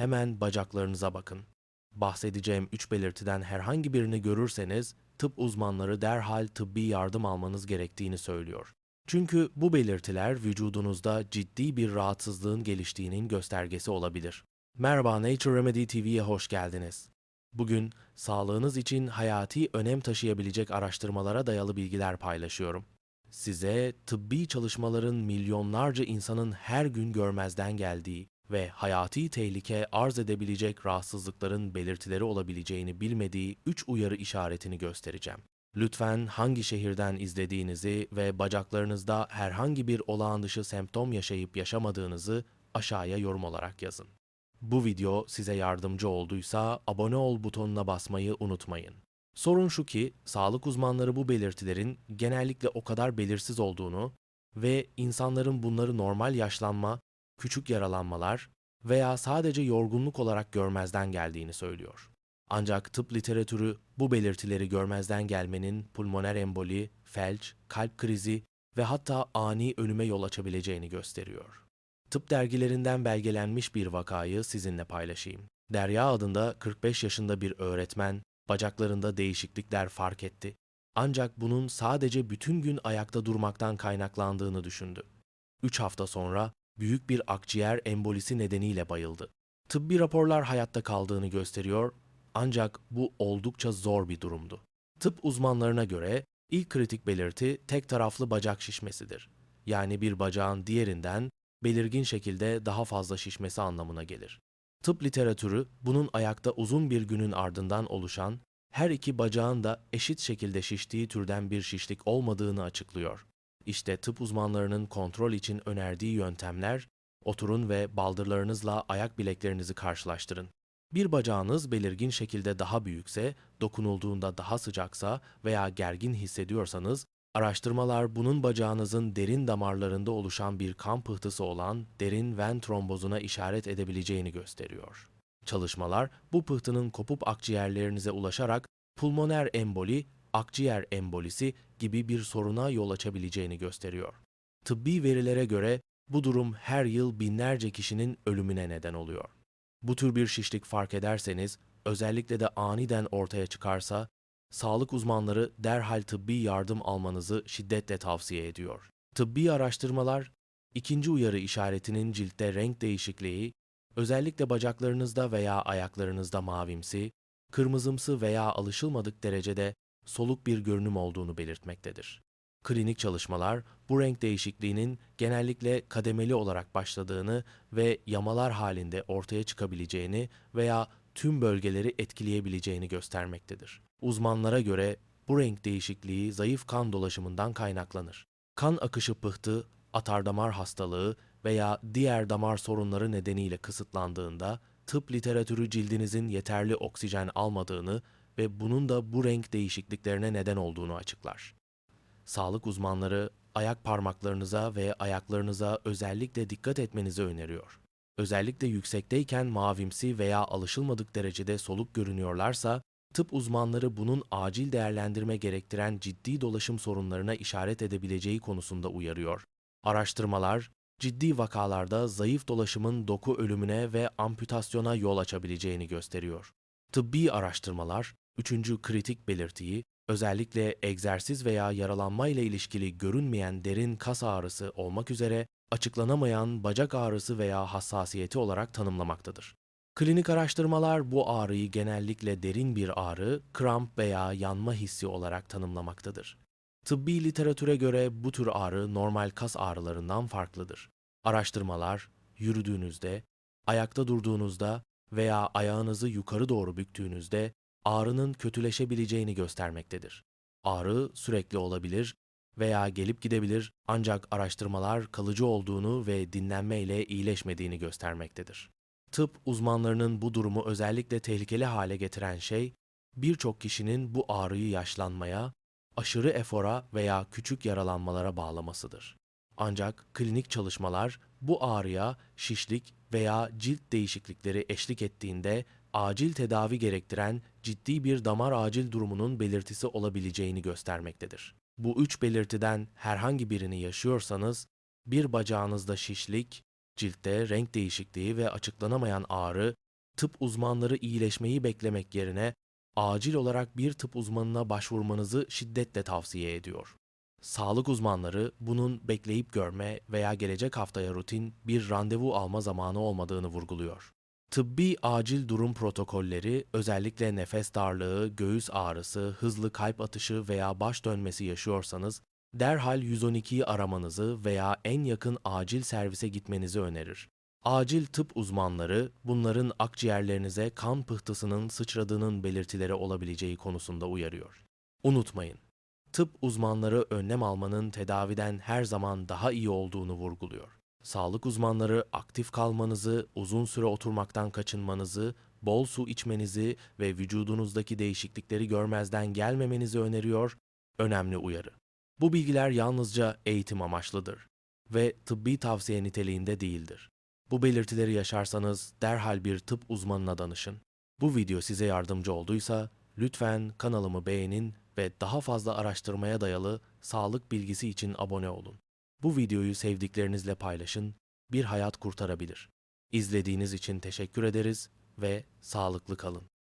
hemen bacaklarınıza bakın. Bahsedeceğim üç belirtiden herhangi birini görürseniz tıp uzmanları derhal tıbbi yardım almanız gerektiğini söylüyor. Çünkü bu belirtiler vücudunuzda ciddi bir rahatsızlığın geliştiğinin göstergesi olabilir. Merhaba Nature Remedy TV'ye hoş geldiniz. Bugün sağlığınız için hayati önem taşıyabilecek araştırmalara dayalı bilgiler paylaşıyorum. Size tıbbi çalışmaların milyonlarca insanın her gün görmezden geldiği ve hayati tehlike arz edebilecek rahatsızlıkların belirtileri olabileceğini bilmediği 3 uyarı işaretini göstereceğim. Lütfen hangi şehirden izlediğinizi ve bacaklarınızda herhangi bir olağan dışı semptom yaşayıp yaşamadığınızı aşağıya yorum olarak yazın. Bu video size yardımcı olduysa abone ol butonuna basmayı unutmayın. Sorun şu ki sağlık uzmanları bu belirtilerin genellikle o kadar belirsiz olduğunu ve insanların bunları normal yaşlanma, küçük yaralanmalar veya sadece yorgunluk olarak görmezden geldiğini söylüyor. Ancak tıp literatürü bu belirtileri görmezden gelmenin pulmoner emboli, felç, kalp krizi ve hatta ani ölüme yol açabileceğini gösteriyor. Tıp dergilerinden belgelenmiş bir vakayı sizinle paylaşayım. Derya adında 45 yaşında bir öğretmen bacaklarında değişiklikler fark etti. Ancak bunun sadece bütün gün ayakta durmaktan kaynaklandığını düşündü. 3 hafta sonra büyük bir akciğer embolisi nedeniyle bayıldı. Tıbbi raporlar hayatta kaldığını gösteriyor ancak bu oldukça zor bir durumdu. Tıp uzmanlarına göre ilk kritik belirti tek taraflı bacak şişmesidir. Yani bir bacağın diğerinden belirgin şekilde daha fazla şişmesi anlamına gelir. Tıp literatürü bunun ayakta uzun bir günün ardından oluşan, her iki bacağın da eşit şekilde şiştiği türden bir şişlik olmadığını açıklıyor. İşte tıp uzmanlarının kontrol için önerdiği yöntemler, oturun ve baldırlarınızla ayak bileklerinizi karşılaştırın. Bir bacağınız belirgin şekilde daha büyükse, dokunulduğunda daha sıcaksa veya gergin hissediyorsanız, araştırmalar bunun bacağınızın derin damarlarında oluşan bir kan pıhtısı olan derin ven trombozuna işaret edebileceğini gösteriyor. Çalışmalar bu pıhtının kopup akciğerlerinize ulaşarak pulmoner emboli, akciğer embolisi gibi bir soruna yol açabileceğini gösteriyor. Tıbbi verilere göre bu durum her yıl binlerce kişinin ölümüne neden oluyor. Bu tür bir şişlik fark ederseniz, özellikle de aniden ortaya çıkarsa, sağlık uzmanları derhal tıbbi yardım almanızı şiddetle tavsiye ediyor. Tıbbi araştırmalar, ikinci uyarı işaretinin ciltte renk değişikliği, özellikle bacaklarınızda veya ayaklarınızda mavimsi, kırmızımsı veya alışılmadık derecede soluk bir görünüm olduğunu belirtmektedir. Klinik çalışmalar bu renk değişikliğinin genellikle kademeli olarak başladığını ve yamalar halinde ortaya çıkabileceğini veya tüm bölgeleri etkileyebileceğini göstermektedir. Uzmanlara göre bu renk değişikliği zayıf kan dolaşımından kaynaklanır. Kan akışı pıhtı, atardamar hastalığı veya diğer damar sorunları nedeniyle kısıtlandığında tıp literatürü cildinizin yeterli oksijen almadığını ve bunun da bu renk değişikliklerine neden olduğunu açıklar. Sağlık uzmanları ayak parmaklarınıza ve ayaklarınıza özellikle dikkat etmenizi öneriyor. Özellikle yüksekteyken mavimsi veya alışılmadık derecede soluk görünüyorlarsa, tıp uzmanları bunun acil değerlendirme gerektiren ciddi dolaşım sorunlarına işaret edebileceği konusunda uyarıyor. Araştırmalar, ciddi vakalarda zayıf dolaşımın doku ölümüne ve amputasyona yol açabileceğini gösteriyor. Tıbbi araştırmalar, üçüncü kritik belirtiyi, özellikle egzersiz veya yaralanma ile ilişkili görünmeyen derin kas ağrısı olmak üzere açıklanamayan bacak ağrısı veya hassasiyeti olarak tanımlamaktadır. Klinik araştırmalar bu ağrıyı genellikle derin bir ağrı, kramp veya yanma hissi olarak tanımlamaktadır. Tıbbi literatüre göre bu tür ağrı normal kas ağrılarından farklıdır. Araştırmalar yürüdüğünüzde, ayakta durduğunuzda veya ayağınızı yukarı doğru büktüğünüzde ağrının kötüleşebileceğini göstermektedir. Ağrı sürekli olabilir veya gelip gidebilir ancak araştırmalar kalıcı olduğunu ve dinlenme ile iyileşmediğini göstermektedir. Tıp uzmanlarının bu durumu özellikle tehlikeli hale getiren şey, birçok kişinin bu ağrıyı yaşlanmaya, aşırı efora veya küçük yaralanmalara bağlamasıdır. Ancak klinik çalışmalar bu ağrıya şişlik veya cilt değişiklikleri eşlik ettiğinde acil tedavi gerektiren ciddi bir damar acil durumunun belirtisi olabileceğini göstermektedir. Bu üç belirtiden herhangi birini yaşıyorsanız, bir bacağınızda şişlik, ciltte renk değişikliği ve açıklanamayan ağrı tıp uzmanları iyileşmeyi beklemek yerine acil olarak bir tıp uzmanına başvurmanızı şiddetle tavsiye ediyor. Sağlık uzmanları bunun bekleyip görme veya gelecek haftaya rutin bir randevu alma zamanı olmadığını vurguluyor. Tıbbi acil durum protokolleri özellikle nefes darlığı, göğüs ağrısı, hızlı kalp atışı veya baş dönmesi yaşıyorsanız derhal 112'yi aramanızı veya en yakın acil servise gitmenizi önerir. Acil tıp uzmanları bunların akciğerlerinize kan pıhtısının sıçradığının belirtileri olabileceği konusunda uyarıyor. Unutmayın, tıp uzmanları önlem almanın tedaviden her zaman daha iyi olduğunu vurguluyor. Sağlık uzmanları aktif kalmanızı, uzun süre oturmaktan kaçınmanızı, bol su içmenizi ve vücudunuzdaki değişiklikleri görmezden gelmemenizi öneriyor. Önemli uyarı. Bu bilgiler yalnızca eğitim amaçlıdır ve tıbbi tavsiye niteliğinde değildir. Bu belirtileri yaşarsanız derhal bir tıp uzmanına danışın. Bu video size yardımcı olduysa lütfen kanalımı beğenin ve daha fazla araştırmaya dayalı sağlık bilgisi için abone olun. Bu videoyu sevdiklerinizle paylaşın, bir hayat kurtarabilir. İzlediğiniz için teşekkür ederiz ve sağlıklı kalın.